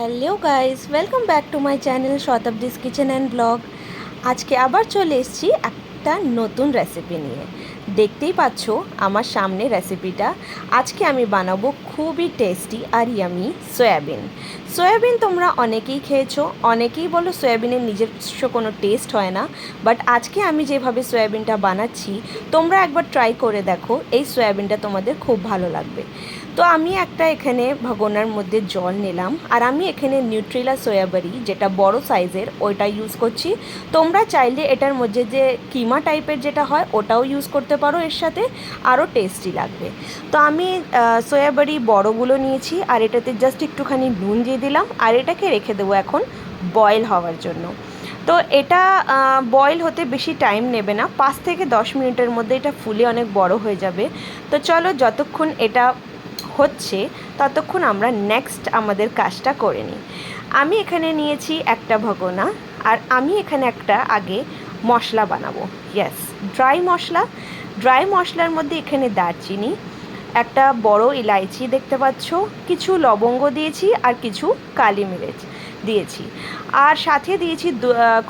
Hello guys welcome back to my channel Shatabdi's kitchen and blog আজকে আবার চলে এসেছি একটা নতুন রেসিপি নিয়ে। দেখতেই পাচ্ছ আমার সামনে রেসিপিটা আজকে আমি বানাবো খুবই টেস্টি আর ইয়ামি সয়াবিন। সয়াবিন তোমরা অনেকেই খেয়েছো, অনেকেই বলো সয়াবিনের নিজস্ব কোনো টেস্ট হয় না। বাট আজকে আমি যেভাবে সয়াবিনটা বানাচ্ছি, তোমরা একবার ট্রাই করে দেখো, এই সয়াবিনটা তোমাদের খুব ভালো লাগবে। তো আমি একটা এখানে ভগোনার মধ্যে জল নিলাম, আর আমি এখানে নিউট্রিলা সয়াবারি যেটা বড় সাইজের ওইটা ইউজ করছি। তোমরা চাইলে এটার মধ্যে যে কিমা টাইপের যেটা হয়, ওটাও ইউজ করতে পারো এর সাথে আরও টেস্টি লাগবে। তো আমি সয়াবারি বড়গুলো নিয়েছি, আর এটাতে জাস্ট একটুখানি নুন দিয়ে দিলাম, আর এটাকে রেখে দেবো এখন বয়েল হওয়ার জন্য। তো এটা বয়েল হতে বেশি টাইম নেবে না, পাঁচ থেকে দশ মিনিটের মধ্যে এটা ফুলে অনেক বড় হয়ে যাবে। তো চলো যতক্ষণ এটা হচ্ছে, ততক্ষণ আমরা নেক্সট আমাদের কাজটা করে নিই। আমি এখানে নিয়েছি একটা ভগোনা, আর আমি এখানে একটা আগে মশলা বানাবো। ইয়েস ড্রাই মশলা। ড্রাই মশলার মধ্যে এখানে দারচিনি, একটা বড় ইলাইচি দেখতে পাচ্ছ, কিছু লবঙ্গ দিয়েছি, আর কিছু কালি মিরেচ দিয়েছি। আর সাথে দিয়েছি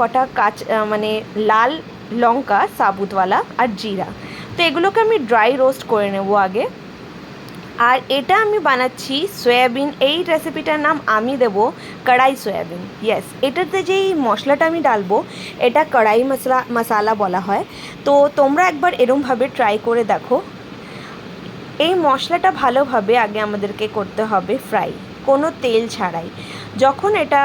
কটা কাঁচ মানে লাল লঙ্কা, সাবুতওয়ালা, আর জিরা। তো এগুলোকে আমি ড্রাই রোস্ট করে নেব আগে। আর এটা আমি বানাচ্ছি সয়াবিন। এই রেসিপিটার নাম আমি দেব কড়াই সয়াবিন। ইয়েস এটাতে যেই মশলাটা আমি ডালবো, এটা কড়াই মশলা, মশালা বলা হয়। তো তোমরা একবার এরমভাবে ট্রাই করে দেখো। এই মশলাটা ভালোভাবে আগে আমাদেরকে করতে হবে ফ্রাই কোনো তেল ছাড়াই। যখন এটা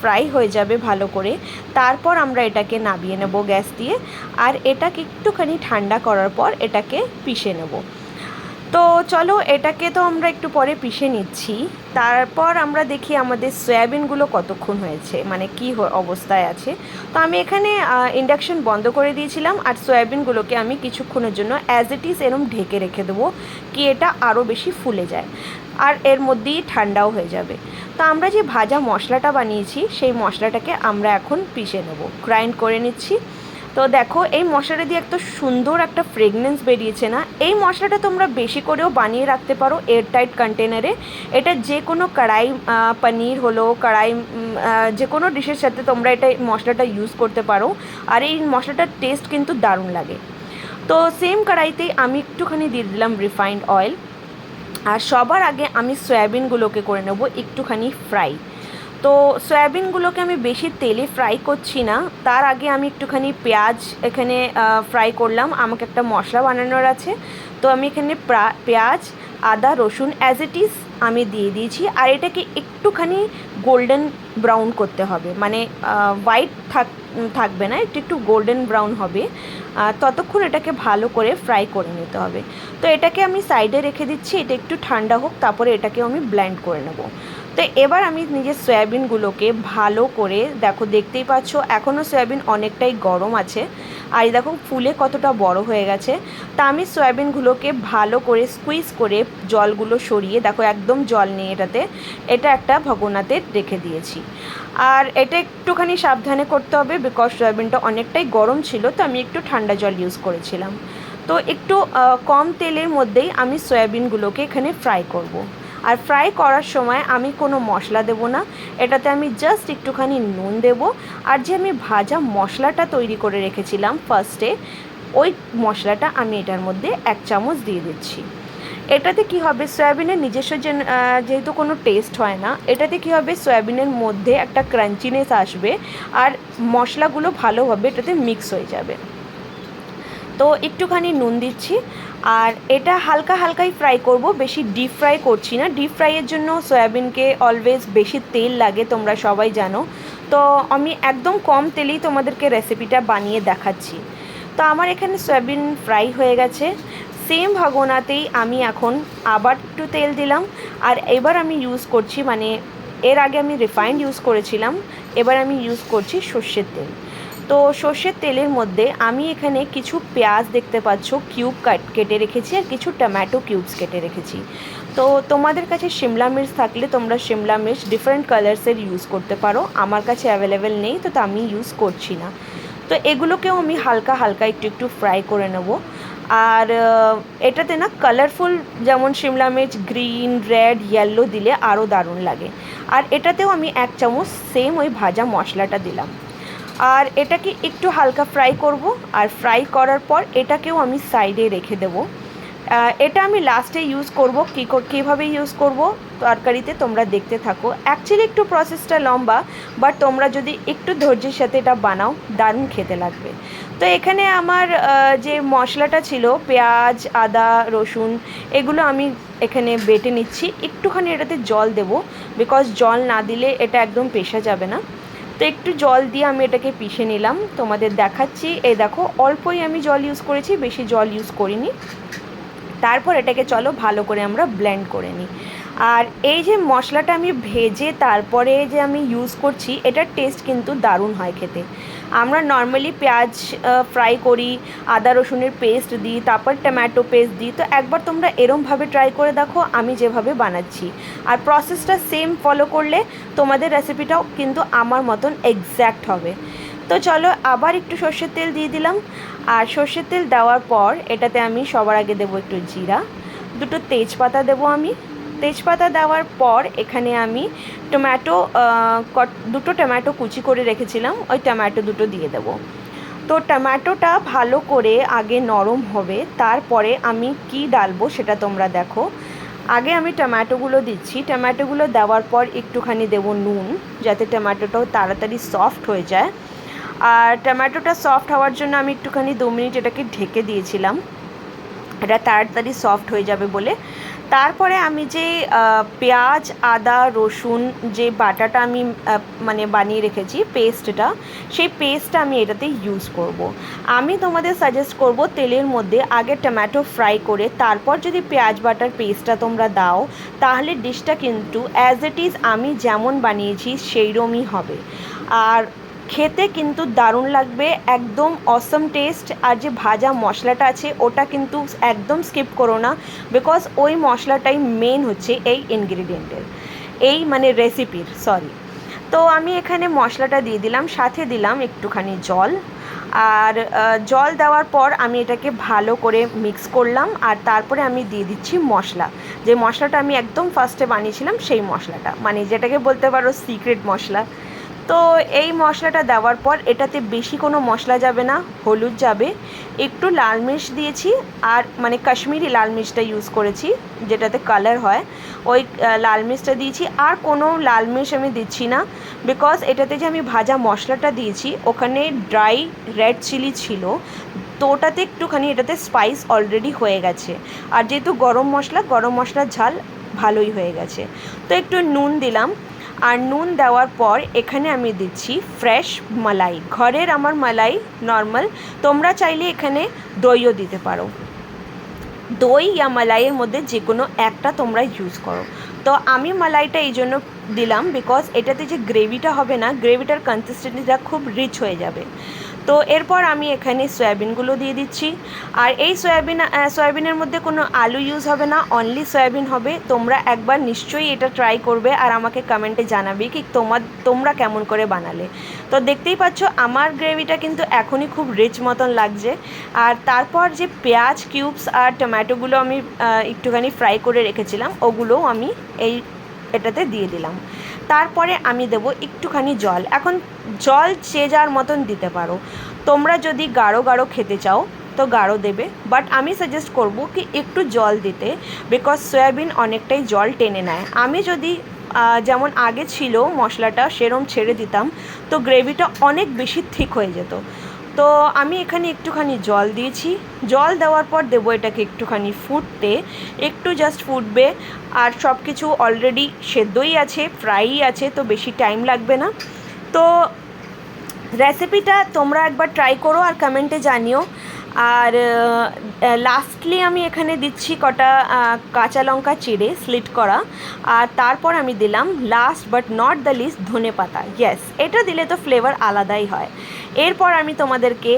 ফ্রাই হয়ে যাবে ভালো করে, তারপর আমরা এটাকে নামিয়ে নেব গ্যাস দিয়ে। আর এটাকে একটুখানি ঠান্ডা করার পর এটাকে পিষে নেব। তো চলো এটাকে তো আমরা একটু পরে পিষে নিচ্ছি। তারপর আমরা দেখি আমাদের সয়াবিনগুলো কতক্ষণ হয়েছে মানে কি অবস্থায় আছে। তো আমি এখানে ইন্ডাকশন বন্ধ করে দিয়েছিলাম আর সয়াবিনগুলোকে আমি কিছুক্ষণের জন্য অ্যাজ ইট ইজ এরম ঢেকে রেখে দেবো, কি এটা আরও বেশি ফুলে যায় আর এর মধ্যেই ঠান্ডাও হয়ে যাবে। তো আমরা যে ভাজা মশলাটা বানিয়েছি, সেই মশলাটাকে আমরা এখন পিষে নেব। গ্রাইন্ড করে নিচ্ছি। তো দেখো, এই মশলাটা দিয়ে একটা সুন্দর একটা ফ্রেগনেন্স বেরিয়েছে না? এই মশলাটা তোমরা বেশি করেও বানিয়ে রাখতে পারো এয়ারটাইট কন্টেনারে এটা যে কোনো কড়াই পনির হলো, কড়াই যে কোনো ডিশের সাথে তোমরা এটা মশলাটা ইউজ করতে পারো। আর এই মশলাটার টেস্ট কিন্তু দারুণ লাগে। তো সেম কড়াইতেই আমি একটুখানি দিয়ে দিলাম রিফাইন্ড অয়েল আর সবার আগে আমি সয়াবিনগুলোকে করে নেব একটুখানি ফ্রাই তো সয়াবিনগুলোকে আমি বেশি তেলে ফ্রাই করছি না। তার আগে আমি একটুখানি পেঁয়াজ এখানে ফ্রাই করলাম। আমাকে একটা মশলা বানানোর আছে। তো আমি এখানে পেঁয়াজ, আদা, রসুন অ্যাজ ইট ইজ আমি দিয়ে দিয়েছি। আর এটাকে একটুখানি গোল্ডেন ব্রাউন করতে হবে। মানে হোয়াইট থাক, থাকবে না, একটু একটু গোল্ডেন ব্রাউন হবে। ততক্ষণ এটাকে ভালো করে ফ্রাই করে নিতে হবে। তো এটাকে আমি সাইডে রেখে দিচ্ছি। এটা একটু ঠান্ডা হোক, তারপরে এটাকে আমি ব্ল্যান্ড করে নেব। তো এবার আমি নিজের সয়াবিনগুলোকে ভালো করে, দেখো দেখতেই পাচ্ছ, এখনও সয়াবিন অনেকটাই গরম আছে। আর দেখো ফুলে কতটা বড় হয়ে গেছে। তা আমি সয়াবিনগুলোকে ভালো করে স্কুইজ করে জলগুলো সরিয়ে, দেখো একদম জল নেই এটাতে, এটা একটা ভগোনাতে রেখে দিয়েছি। আর এটা একটুখানি সাবধানে করতে হবে বিকজ সয়াবিনটা অনেকটাই গরম ছিল, তো আমি একটু ঠান্ডা জল ইউজ করেছিলাম। তো একটু কম তেলের মধ্যেই আমি সয়াবিনগুলোকে এখানে ফ্রাই করব। আর ফ্রাই করার সময় আমি কোনো মশলা দেব না। এটাতে আমি জাস্ট একটুখানি নুন দেব। আর যে আমি ভাজা মশলাটা তৈরি করে রেখেছিলাম ফার্স্টে ওই মশলাটা আমি এটার মধ্যে এক চামচ দিয়ে দিচ্ছি। এটাতে কি হবে? সয়াবিনের নিজস্ব যেহেতু কোনো টেস্ট হয় না, এটাতে কি হবে? সয়াবিনের মধ্যে একটা ক্রাঞ্চিনেস আসবে আর মশলাগুলো ভালোভাবে এটাতে মিক্স হয়ে যাবে। তো একটুখানি নুন দিচ্ছি। আর এটা হালকা হালকাই ফ্রাই করব, বেশি ডিপ ফ্রাই করছি না। ডিপ ফ্রাইয়ের জন্য সয়াবিনকে অলওয়েজ বেশি তেল লাগে, তোমরা সবাই জানো। তো আমি একদম কম তেলেই তোমাদেরকে রেসিপিটা বানিয়ে দেখাচ্ছি। তো আমার এখানে সয়াবিন ফ্রাই হয়ে গেছে। সেম ভাগোনাতেই আমি এখন আবার একটু তেল দিলাম। আর এবার আমি ইউজ করছি মানে এর আগে আমি রিফাইন্ড ইউজ করেছিলাম। এবার আমি ইউজ করছি সর্ষের তেল। তো সর্ষের তেলের মধ্যে আমি এখানে কিছু পেঁয়াজ দেখতে পাচ্ছ কিউব কাট কেটে রেখেছি আর কিছু টমেটো কিউবস কেটে রেখেছি। তো তোমাদের কাছে শিমলা মির্চ থাকলে তোমরা শিমলা মির্চ ডিফারেন্ট কালার্সের ইউজ করতে পারো। আমার কাছে অ্যাভেলেবেল নেই, তো আমি ইউজ করছি না। তো এগুলোকেও আমি হালকা হালকা একটু একটু ফ্রাই করে নেব। আর এটাতে না কালারফুল যেমন শিমলা মির্চ গ্রিন রেড ইয়েলো দিলে আরও দারুণ লাগে। আর এটাতেও আমি এক চামচ সেম ওই ভাজা মশলাটা দিলাম। আর এটাকে একটু হালকা ফ্রাই করব। আর ফ্রাই করার পর এটাকেও আমি সাইডে রেখে দেবো। এটা আমি লাস্টে ইউজ করব। কী কীভাবে ইউজ করব তরকারিতে তোমরা দেখতে থাকো। অ্যাকচুয়ালি একটু প্রসেসটা লম্বা বাট তোমরা যদি একটু ধৈর্যের সাথে এটা বানাও, দারুণ খেতে লাগবে। তো এখানে আমার যে মশলাটা ছিল, পেঁয়াজ, আদা, রসুন, এগুলো আমি এখানে বেটে নিচ্ছি। একটুখানি এটাতে জল দেব বিকজ জল না দিলে এটা একদম পেশা যাবে না। তো একটু জল দিয়ে আমি এটাকে পিষে নিলাম। তোমাদের দেখাচ্ছি। এই দেখো, অল্পই আমি জল ইউজ করেছি, বেশি জল ইউজ করিনি। তারপর এটাকে চলো ভালো করে আমরা ব্লেন্ড করে নিই। আর এই যে মশলাটা আমি ভেজে তারপরে যে আমি ইউজ করছি, এটার টেস্ট কিন্তু দারুণ হয় খেতে। আমরা নর্মালি পেঁয়াজ ফ্রাই করি, আদা, রসুনের পেস্ট দিই, তারপর টমেটো পেস্ট দিই। তো একবার তোমরা এরমভাবে ট্রাই করে দেখো, আমি যেভাবে বানাচ্ছি। আর প্রসেসটা সেম ফলো করলে তোমাদের রেসিপিটাও কিন্তু আমার মতন এক্স্যাক্ট হবে। তো চলো, আবার একটু সর্ষের তেল দিয়ে দিলাম। আর সর্ষের তেল দেওয়ার পর এটাতে আমি সবার আগে দেবো একটু জিরা। দুটো তেজপাতা দেবো আমি। তেজপাতা দেওয়ার পর এখানে আমি টমেটো দুটো টমেটো কুচি করে রেখেছিলাম, ওই টমেটো দুটো দিয়ে দেবো। তো টমেটোটা ভালো করে আগে নরম হবে, তারপরে আমি কি ডালবো সেটা তোমরা দেখো। আগে আমি টমেটোগুলো দিচ্ছি, টমেটোগুলো দেওয়ার পর একটুখানি দেবো নুন, যাতে টমেটোটাও তাড়াতাড়ি সফট হয়ে যায়। আর টমেটোটা সফট হওয়ার জন্য আমি একটুখানি দু মিনিট এটাকে ঢেকে দিয়েছিলাম। এটা তাড়াতাড়ি সফট হয়ে যাবে বলে তারপরে আমি যে পেঁয়াজ, আদা, রসুন যে বাটাটা আমি মানে বানিয়ে রেখেছি, পেস্টটা, সেই পেস্টটা আমি এটাতে ইউজ করব। আমি তোমাদের সাজেস্ট করব তেলের মধ্যে আগে টমেটো ফ্রাই করে, তারপর যদি পেঁয়াজ বাটার পেস্টটা তোমরা দাও, তাহলে ডিশটা কিন্তু অ্যাজ ইট ইজ আমি যেমন বানিয়েছি, সেইরমই হবে আর খেতে কিন্তু দারুণ লাগবে, একদম অসম টেস্ট আর যে ভাজা মশলাটা আছে, ওটা কিন্তু একদম স্কিপ করো না বিকজ ওই মশলাটাই মেন হচ্ছে এই ইনগ্রিডিয়েন্টের এই মানে রেসিপির সরি তো আমি এখানে মশলাটা দিয়ে দিলাম, সাথে দিলাম একটুখানি জল, আর জল দেওয়ার পর আমি এটাকে ভালো করে মিক্স করলাম, আর তারপরে আমি দিয়ে দিচ্ছি মশলা, যে মশলাটা আমি একদম ফার্স্টে বানিয়েছিলাম সেই মশলাটা মানে যেটাকে বলতে পারো সিক্রেট মশলা তো এই মশলাটা দেওয়ার পর এটাতে বেশি কোনো মশলা যাবে না, হলুদ যাবে। একটু লাল মির্চ দিয়েছি আর মানে কাশ্মীরি লাল মির্চটা ইউজ করেছি, যেটাতে কালার হয়। ওই লাল মির্চটা দিয়েছি আর কোনো লাল মির্চ আমি দিচ্ছি না বিকজ এটাতে যে আমি ভাজা মশলাটা দিয়েছি, ওখানে ড্রাই রেড চিলি ছিল। তো ওটাতে একটুখানি এটাতে স্পাইস অলরেডি হয়ে গেছে। আর যেহেতু গরম মশলা, গরম মশলার ঝাল ভালোই হয়ে গেছে। তো একটু নুন দিলাম। আর নুন দেওয়ার পর এখানে আমি দিচ্ছি ফ্রেশ মালাই। ঘরের আমার মালাই নর্মাল। তোমরা চাইলে এখানে দইও দিতে পারো। দই ইয়া মালাইয়ের মধ্যে যে কোনো একটা তোমরা ইউজ করো। তো আমি মালাইটা এই জন্য দিলাম বিকজ এটাতে যে গ্রেভিটা হবে না গ্রেভিটার কনসিস্টেন্সিটা খুব রিচ হয়ে যাবে। তো এরপর আমি এখানে সয়াবিনগুলো দিয়ে দিচ্ছি। আর এই সয়াবিন সয়াবিনের মধ্যে কোনো আলু ইউজ হবে না অনলি সয়াবিন হবে। তোমরা একবার নিশ্চয়ই এটা ট্রাই করবে আর আমাকে কমেন্টে জানাবে কি তোমার, তোমরা কেমন করে বানালে। তো দেখতেই পাচ্ছ আমার গ্রেভিটা কিন্তু এখনই খুব রিচ মতন লাগছে। আর তারপর যে পেঁয়াজ কিউবস আর টমেটোগুলো আমি একটুখানি ফ্রাই করে রেখেছিলাম, ওগুলোও আমি এই এটাতে দিয়ে দিলাম। তারপরে আমি দেবো একটুখানি জল। এখন জল যে যার মতন দিতে পারো। তোমরা যদি গাঢ় গাঢ় খেতে চাও, তো গাঢ় দেবে। বাট আমি সাজেস্ট করব কি একটু জল দিতে বিকজ সয়াবিন অনেকটাই জল টেনে নেয়। আমি যদি যেমন আগে ছিল মশলাটা, সেরম ছেড়ে দিতাম, তো গ্রেভিটা অনেক বেশি ঠিক হয়ে যেত। তো আমি এখানে একটুখানি জল দিয়েছি। জল দেওয়ার পর দেবো এটাকে একটুখানি ফুটতে। একটু জাস্ট ফুটবে। আর সব কিছু অলরেডি সেদ্ধই আছে ফ্রাই আছে, তো বেশি টাইম লাগবে না। তো রেসিপিটা তোমরা একবার ট্রাই করো আর কমেন্টে জানিও। আর লাস্টলি আমি এখানে দিচ্ছি কটা কাঁচা লঙ্কা চিড়ে স্লিট করা। আর তারপর আমি দিলাম last but not the least ধনে পাতা। ইয়েস এটা দিলে তো ফ্লেভার আলাদাই হয়। এরপর আমি তোমাদেরকে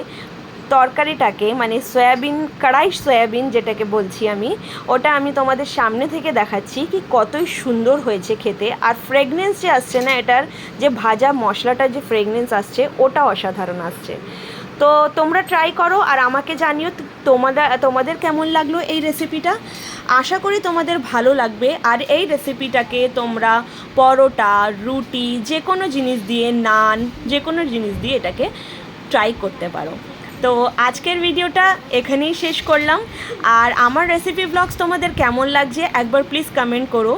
তরকারিটাকে মানে সয়াবিন, কড়াই সয়াবিন যেটাকে বলছি আমি, ওটা আমি তোমাদের সামনে থেকে দেখাচ্ছি কি কতই সুন্দর হয়েছে খেতে। আর ফ্রেগনেন্স যে আসছে না, এটার যে ভাজা মশলাটার যে ফ্রেগনেন্স আসছে ওটা অসাধারণ আসছে। তো তোমরা ট্রাই করো আর আমাকে জানিও তোমাদের তোমাদের কেমন লাগল এই রেসিপিটা আশা করি তোমাদের ভালো লাগবে। আর এই রেসিপিটাকে তোমরা পরোটা, রুটি যে কোনো জিনিস দিয়ে, নান যে কোনো জিনিস দিয়ে এটাকে ট্রাই করতে পারো। তো আজকের ভিডিওটা এখানেই শেষ করলাম। আর আমার রেসিপি ব্লগস তোমাদের কেমন লাগছে একবার প্লিজ কমেন্ট করো।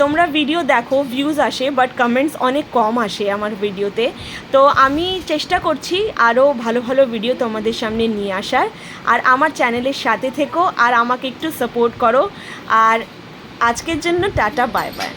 তোমরা ভিডিও দেখো ভিউজ আসে বাট কমেন্টস অনেক কম আসে আমার ভিডিওতে তো। আমি চেষ্টা করছি আরও ভালো ভালো ভিডিও তোমাদের সামনে নিয়ে আসার। আর আমার চ্যানেলের সাথে থেকো, আর আমাকে একটু সাপোর্ট করো। আর আজকের জন্য টাটা বাই বাই